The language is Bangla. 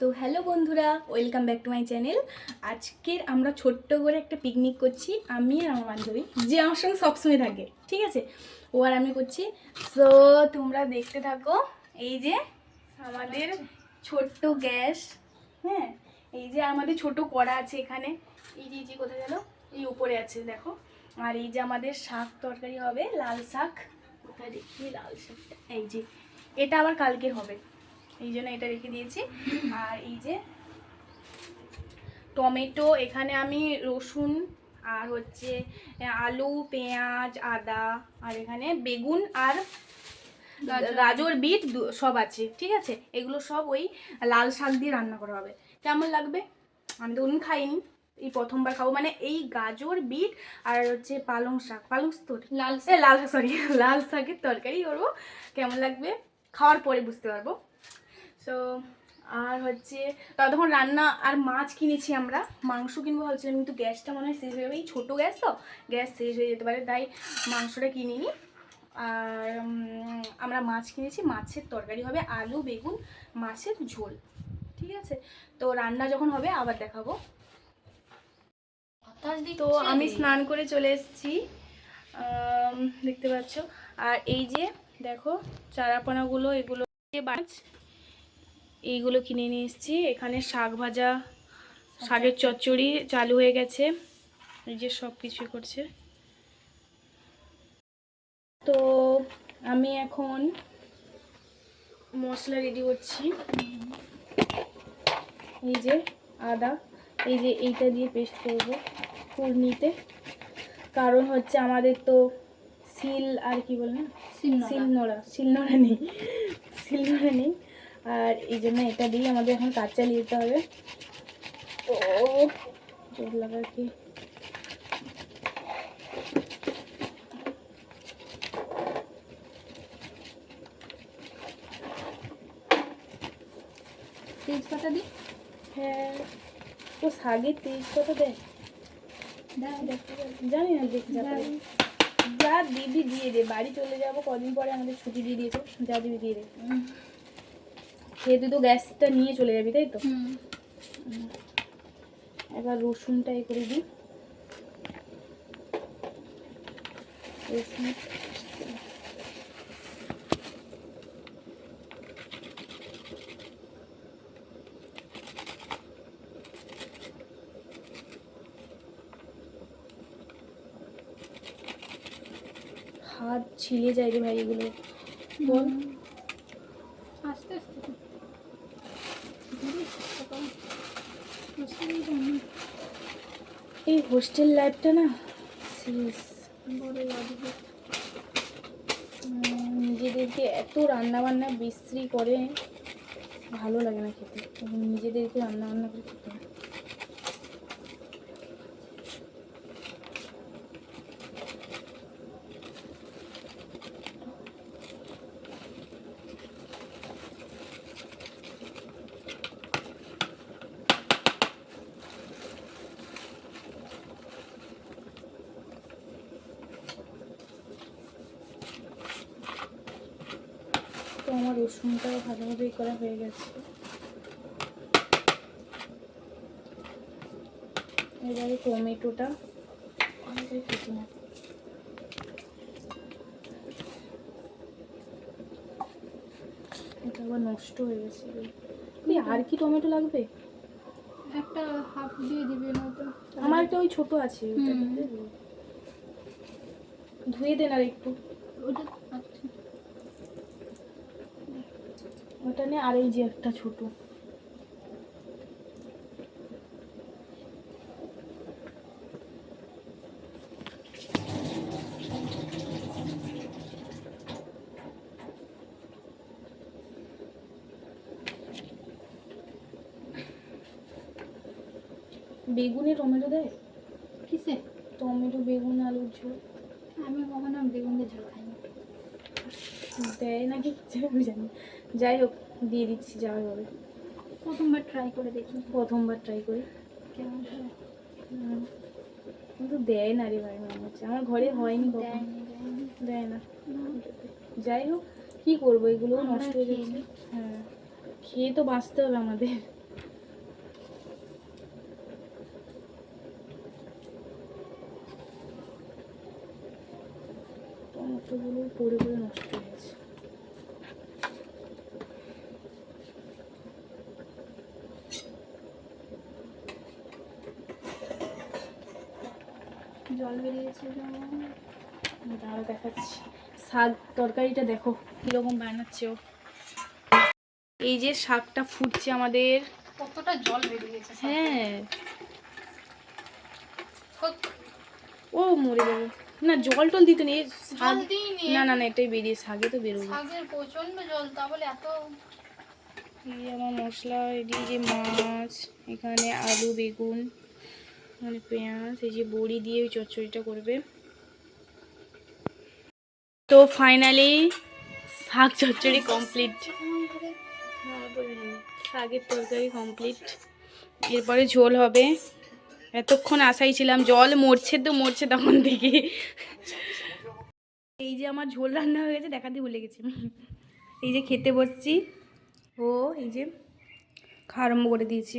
তো হ্যালো বন্ধুরা, welcome back to my channel. আজকের আমরা ছোট্ট করে একটা পিকনিক করছি, আমি আর আমার বান্ধবী, যে আমার সঙ্গে সবসময় থাকে, ঠিক আছে? ও আর আমি করছি। সো তোমরা দেখতে থাকো, এই যে আমাদের ছোট্ট গ্যাস হ্যাঁ? এই যে আমাদের ছোট কড়া আছে এখানে। এই যে যে, কোথায় গেল এই উপরে আছে, দেখো। আর এই যে আমাদের শাক তরকারি হবে, লাল শাক। কোথায় দেখি? লাল শাকটা, এই যে, এটা আবার কালকের হবে। এই জন্য এটা রেখে দিয়েছি। আর এই যে টমেটো এখানে আমি রসুন আর হচ্ছে আলু পেঁয়াজ আদা আর এখানে বেগুন আর গাজর। বিট সব আছে ঠিক আছে? এগুলো সব ওই লাল শাক দিয়ে রান্না করা হবে। কেমন লাগবে? আমি তো খাইনি এই প্রথমবার খাব। মানে এই গাজর বিট আর হচ্ছে পালং শাক। পালং শাক তো লাল শাক লাল শাক সরি লাল শাকের তরকারি করব। কেমন লাগবে? খাওয়ার পরে বুঝতে পারব। সো আর হচ্ছে ততক্ষণ রান্না আর মাছ কিনেছি আমরা। মাংস কিনবো ভাবছিলাম কিন্তু গ্যাসটা মনে হয় শেষ হয়ে যাবে। এই ছোটো গ্যাস তো গ্যাস শেষ হয়ে যেতে পারে তাই মাংসটা কিনিনি। আর আমরা মাছ কিনেছি মাছের তরকারি হবে আলু বেগুন মাছের ঝোল। ঠিক আছে? তো রান্না যখন হবে আবার দেখাবো। তো আমি স্নান করে চলে এসেছি। দেখতে পাচ্ছ? আর এই যে দেখো চারাপোনাগুলো এগুলো মাছ এইগুলো কিনে নিয়ে এসেছি। এখানে শাক ভাজা শাকের চচ্চড়ি চালু হয়ে গেছে। এই যে সব কিছু করছে। তো আমি এখন মশলা রেডি করছি। এই যে আদা এই যে এইটা দিয়ে পেস্ট করব ফুলনিতে। কারণ হচ্ছে আমাদের তো সিল আর কি বলে না? শিলনোড়া শিলনোড়া নেই। শিলনোড়া নেই। আর এই জন্য এটা দিয়ে আমাদের এখন কাজ চালিয়ে যেতে হবে। ও জোর লাগা কি? তেজপাতা দিই হ্যাঁ। ও শাগের তেজপাতা দেয় জানি না দেখি যা দিবি দিয়ে দে বাড়ি চলে যাব কদিন পরে আমাদের ছুটি দিয়ে দিয়েছে। যা দিবি দিয়ে দে। খেয়ে তুই তো গ্যাসটা নিয়ে চলে যাবি তাই তো? এবার রসুনটা এ করে দিই। রসুন। হাত ছিলে যায় রে ভাই এগুলো। বল। আস্তে আস্তে তো। দিদি, তারপর মশলা দিই তো। এই হোস্টেল লাইফটা না নিজেদেরকে এত রান্না বান্না বিশ্রী করে, ভালো লাগে না খেতে। নিজেদেরকে রান্নাবান্না করে খেতে হয়। আমার রসুনটাও ভালোভাবেই করা হয়ে গেছে। এবারে টমেটোটা অনেকটাই কেটে নেব। এটা আবার নষ্ট হয়ে গেছে। আর কি টমেটো লাগবে? একটা হাফ দিয়ে দিবি নয়তো। আমার একটা ওই ছোট আছে। ধুয়ে দেন আর একটু। ওটা আচ্ছা ওটা নিয়ে আর এই যে একটা ছোট। বেগুনে টমেটো দেয়? কিসে টমেটো বেগুন আলুর ঝোল। আমি কখনো বেগুন দিয়ে ঝোল খাই না দেয় নাকি? জানি। যাই হোক দিয়ে দিচ্ছি যাওয়া হবে। প্রথমবার ট্রাই করে দেখি। প্রথমবার ট্রাই করি। কেমন কিন্তু দেয় না রে ভাই মনে হচ্ছে। আমার ঘরে হয়নি দেয় না যাই হোক কী করব? এগুলো নষ্ট হয়ে যাচ্ছে। হ্যাঁ খেয়ে তো বাঁচতে হবে আমাদের। টমেটোগুলো পড়ে পড়ে নষ্ট জল বেরিয়েছে দাঁড়া দেখাচ্ছি। শাক তরকারিটা দেখো কীরকম বানাচ্ছে ও। এই যে শাকটা ফুটছে আমাদের। কতটা জল বেরিয়েছে হ্যাঁ। ও মরে যাবে। না জল টল দিতে নেই। না না না এটাই বেরিয়ে শাকে তো বেরোবে। শাকের প্রচণ্ড জল তা বলে এত এই আমার মশলা যে মাছ এখানে আলু বেগুন। এখানে পেঁয়াজ, এই যে বড়ি দিয়ে ওই চচ্চড়িটা করবে। তো ফাইনালি শাক চচ্চড়ি কমপ্লিট শাকের তরকারি কমপ্লিট এরপরে ঝোল হবে। এতক্ষণ আশাই ছিলাম, জল মরছে তো মরছে তখন থেকে। এই যে আমার ঝোল রান্না হয়ে গেছে, দেখাতে ভুলে গেছি। এই যে খেতে বসছি। ও, এই যে খাওয়া আরম্ভ করে দিয়েছি।